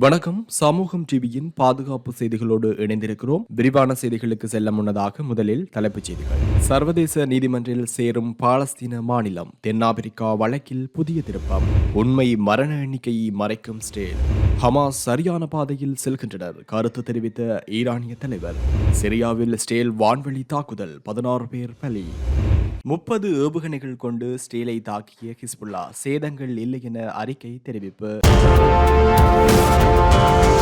வணக்கம். சமூகம் டிவியின் பாதுகாப்பு செய்திகளோடு இணைந்திருக்கிறோம். விரிவான செய்திகளுக்கு செல்ல முன்னதாக முதலில் தலைப்புச் செய்திகள். சர்வதேச நீதிமன்றில் சேரும் பாலஸ்தீன மாநிலம் தென்னாப்பிரிக்கா வழக்கில் புதிய திருப்பம். உண்மை மரண எண்ணிக்கையை மறைக்கும் ஸ்டேல். ஹமாஸ் சரியான பாதையில் செல்கின்றனர் கருத்து தெரிவித்த ஈரானிய தலைவர். சிரியாவில் ஸ்டேல் வான்வெளி தாக்குதல் பதினாறு பேர் பலி. முப்பது ஏவுகணைகள் கொண்டு ஸ்டேலை தாக்கிய ஹிஸ்புல்லா சேதங்கள் இல்லை என அறிக்கை தெரிவிப்பு. Bye.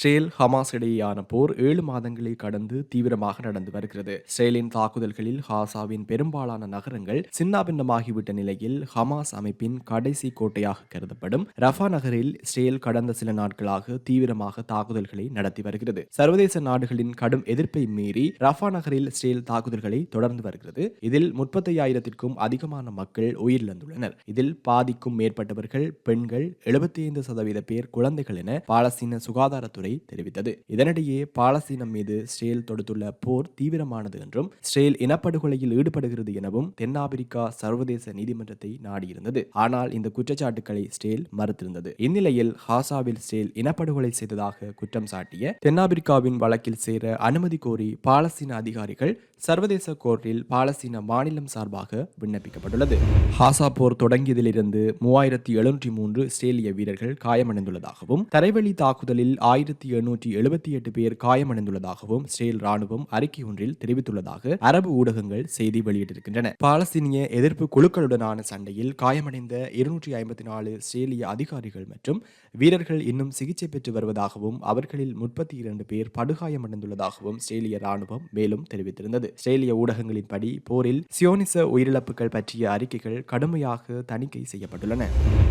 இஸ்ரேல் ஹமாஸ் இடையேயான போர் ஏழு மாதங்களை கடந்து தீவிரமாக நடந்து வருகிறது. இஸ்ரேலின் தாக்குதல்களில் ஹாசாவின் பெரும்பாலான நகரங்கள் சின்னாபின்னமாகிவிட்ட நிலையில் ஹமாஸ் அமைப்பின் கடைசி கோட்டையாக கருதப்படும். ரஃபா நகரில் இஸ்ரேல் கடந்த சில நாட்களாக தீவிரமாக தாக்குதல்களை நடத்தி வருகிறது. சர்வதேச நாடுகளின் கடும் எதிர்ப்பை மீறி ரஃபா நகரில் இஸ்ரேல் தாக்குதல்களை தொடர்ந்து வருகிறது. இதில் முப்பத்தி ஆயிரத்திற்கும் அதிகமான மக்கள் உயிரிழந்துள்ளனர். இதில் பாதிக்கும் மேற்பட்டவர்கள் பெண்கள் எழுபத்தி ஐந்து சதவீத பேர் குழந்தைகள் என பாலஸ்தீன சுகாதாரத்துறை படை தெரிவித்தது. இதனிடையே பாலஸ்தீனம் மீது இஸ்ரேல் தொடுத்துள்ள போர் தீவிரமானது என்றும் இஸ்ரேல் இனப்படுகொலையில் ஈடுபடுகிறது எனவும் தென்னாப்பிரிக்கா சர்வதேச நீதிமன்றத்தை நாடியிருந்தது. ஆனால் இந்த குற்றச்சாட்டுக்களை இஸ்ரேல் மறுத்திருந்தது. இந்நிலையில் ஹாசாவில் இஸ்ரேல் இனப்படுகொலை செய்ததாக குற்றம் சாட்டிய தென்னாப்பிரிக்காவின் வழக்கில் சேர அனுமதி கோரி பாலஸ்தீன அதிகாரிகள் சர்வதேச கோர்ட்டில் பாலஸ்தீன மாநிலம் சார்பாக விண்ணப்பிக்கப்பட்டுள்ளது. ஹாசா போர் தொடங்கியதிலிருந்து மூவாயிரத்தி எழுநூற்றி மூன்று இஸ்ரேலிய வீரர்கள் காயமடைந்துள்ளதாகவும் தரைவழி தாக்குதலில் ஆயிரத்தி எண்ணூற்றி எழுபத்தி எட்டு பேர் காயமடைந்துள்ளதாகவும் இஸ்ரேல் ராணுவம் அறிக்கை ஒன்றில் தெரிவித்துள்ளதாக அரபு ஊடகங்கள் செய்தி வெளியிட்டிருக்கின்றன. பாலஸ்தீனிய எதிர்ப்பு குழுக்களுடனான சண்டையில் காயமடைந்த இருநூற்றி ஐம்பத்தி நாலு இஸ்ரேலிய அதிகாரிகள் மற்றும் வீரர்கள் இன்னும் சிகிச்சை பெற்று வருவதாகவும் அவர்களில் முப்பத்தி இரண்டு பேர் படுகாயமடைந்துள்ளதாகவும் இஸ்ரேலிய ராணுவம் மேலும் தெரிவித்திருந்தது. இஸ்ரேலிய ஊடகங்களின்படி போரில் சியோனிச உயிரிழப்புகள் பற்றிய அறிக்கைகள் கடுமையாக தணிக்கை செய்யப்பட்டுள்ளன.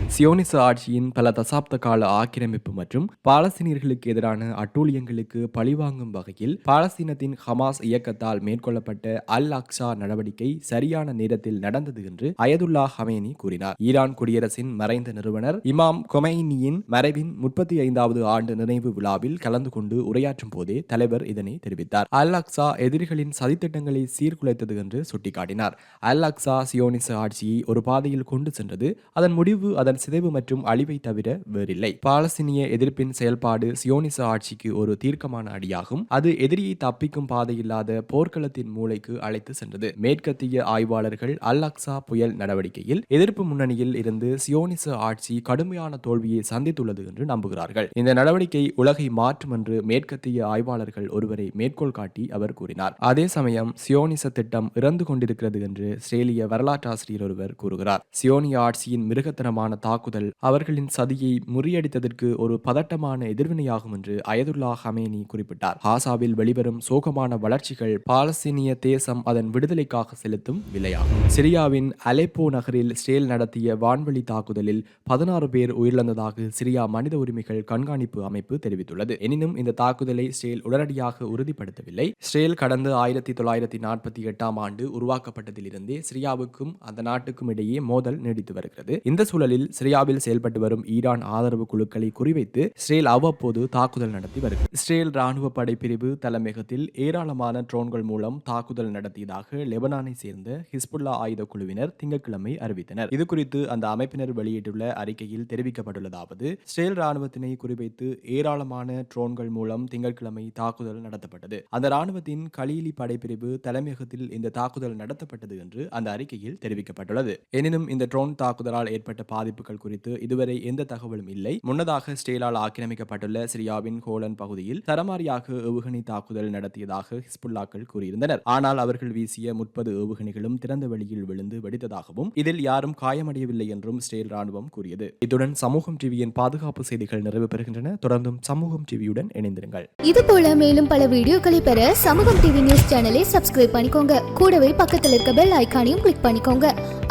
சியோனிச ஆட்சியின் பல தசாப்த கால ஆக்கிரமிப்பு மற்றும் பாலஸ்தீனியர்களுக்கு எதிரான அட்டூழியங்களுக்கு பழிவாங்கும் வகையில் பாலஸ்தீனத்தின் ஹமாஸ் இயக்கத்தால் மேற்கொள்ளப்பட்ட அல் அக்ஸா நடவடிக்கை சரியான நேரத்தில் நடந்தது என்று அயதுல்லா ஹமேனி கூறினார். ஈரான் குடியரசின் மறைந்த நிறுவனர் இமாம் கொமைனியின் மறைவின் முப்பத்தி ஐந்தாவது ஆண்டு நினைவு விழாவில் கலந்து கொண்டு உரையாற்றும் போதே தலைவர் இதனை தெரிவித்தார். அல் அக்ஸா எதிரிகளின் சதித்திட்டங்களை சீர்குலைத்தது என்று சுட்டிக்காட்டினார். அல் அக்ஸா சியோனிச ஆட்சியை ஒரு பாதையில் கொண்டு சென்றது. அதன் முடிவு அதன் சிதைவு மற்றும் அழிவை தவிர வேறில்லை. பாலஸ்தீனிய எதிர்ப்பின் செயல்பாடு சியோனி சியோனிச ஆட்சிக்கு ஒரு தீர்க்கமான அடியாகும். அது எதிரியை தப்பிக்கும் பாதையில்லாத போர்க்களத்தின் மூளைக்கு அழைத்து சென்றது. மேற்கத்திய ஆய்வாளர்கள் அல் அக்சா புயல் நடவடிக்கையில் எதிர்ப்பு முன்னணியில் இருந்து சியோனிச ஆட்சி கடுமையான தோல்வியை சந்தித்துள்ளது என்று நம்புகிறார்கள். இந்த நடவடிக்கை உலகை மாற்றும் என்று மேற்கத்திய ஆய்வாளர்கள் ஒருவரை மேற்கோள் காட்டி அவர் கூறினார். அதே சமயம் சியோனிச திட்டம் இறந்து கொண்டிருக்கிறது என்று ஸ்ரேலிய வரலாற்றாசிரியர் ஒருவர் கூறுகிறார். சியோனிய ஆட்சியின் மிருகத்தனமான தாக்குதல் அவர்களின் சதியை முறியடித்ததற்கு ஒரு பதட்டமான எதிர்வினையாகும் என்று அயதுல்லா ஹமேனி குறிப்பிட்டார். ஹாசாவில் வெளிவரும் சோகமான வளர்ச்சிகள் பாலஸ்தீனிய தேசம் அதன் விடுதலைக்காக செலுத்தும் விலையாகும். சிரியாவின் அலெப்போ நகரில் ஸ்டேல் நடத்திய வான்வெளி தாக்குதலில் பதினாறு பேர் உயிரிழந்ததாக சிரியா மனித உரிமைகள் கண்காணிப்பு அமைப்பு தெரிவித்துள்ளது. எனினும் இந்த தாக்குதலை ஸ்டேல் உடனடியாக உறுதிப்படுத்தவில்லை. ஸ்டேல் கடந்த ஆயிரத்தி தொள்ளாயிரத்தி நாற்பத்தி எட்டாம் ஆண்டு உருவாக்கப்பட்டதிலிருந்தே சிரியாவுக்கும் அந்த நாட்டுக்கும் இடையே மோதல் நீடித்து வருகிறது. இந்த சூழலில் சிரியாவில் செயல்பட்டு வரும் ஈரான் ஆதரவு குழுக்களை குறிவைத்து ஸ்ரேல் அவ்வப்போது தாக்குதல் நடத்தி வருகிறது. இஸ்ரேல் ராணுவ படைப்பிரிவு தலைமையகத்தில் ஏராளமான ட்ரோன்கள் மூலம் தாக்குதல் நடத்தியதாக லெபனானை சேர்ந்த ஹிஸ்புல்லா ஆயுத குழுவினர் திங்கட்கிழமை அறிவித்தனர். இது குறித்து அந்த அமைப்பினர் வெளியிட்டுள்ள அறிக்கையில் தெரிவிக்கப்பட்டுள்ளதாவது இஸ்ரேல் ராணுவத்தினை குறிவைத்து ஏராளமான ட்ரோன்கள் மூலம் திங்கட்கிழமை தாக்குதல் நடத்தப்பட்டது. அந்த ராணுவத்தின் கலீலி படைப்பிரிவு தலைமையகத்தில் இந்த தாக்குதல் நடத்தப்பட்டது என்று அந்த அறிக்கையில் தெரிவிக்கப்பட்டுள்ளது. எனினும் இந்த ட்ரோன் தாக்குதலால் ஏற்பட்ட பாதிப்புகள் குறித்து இதுவரை எந்த தகவலும் இல்லை. முன்னதாக ஸ்டேலால் ஆக்கிரமிக்கப்பட்டுள்ள சிரியாவின் ஹோலன் பகுதியில் தரமாரியாக ஏவுகணை தாக்குதல் நடத்தியதாக ஹிஸ்புல்லாக்கள் கூறியிருந்தனர். ஆனால் அவர்கள் வீசிய முப்பது ஏவுகணைகளும் திறந்த வெளியில் விழுந்து வெடித்ததாகவும் இதில் யாரும் காயமடையவில்லை என்றும் இஸ்ரேல் ராணுவம் கூறியது. இத்துடன் சமூகம் டிவியின் பாதுகாப்பு செய்திகள் நிறைவு பெறுகின்றன. தொடர்ந்தும் சமூகம் டிவியுடன் இணைந்திருங்கள். இது போல மேலும் பல வீடியோக்களை பெற சமூகம் டிவி நியூஸ் சேனலை சப்ஸ்கிரைப் பண்ணிக்கோங்க. கூடவே பக்கத்தில் இருக்க பெல் ஐகானையும் கிளிக் பண்ணிக்கோங்க.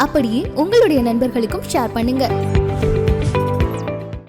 அப்படியே உங்களுடைய நண்பர்களுக்கும் ஷேர் பண்ணுங்க.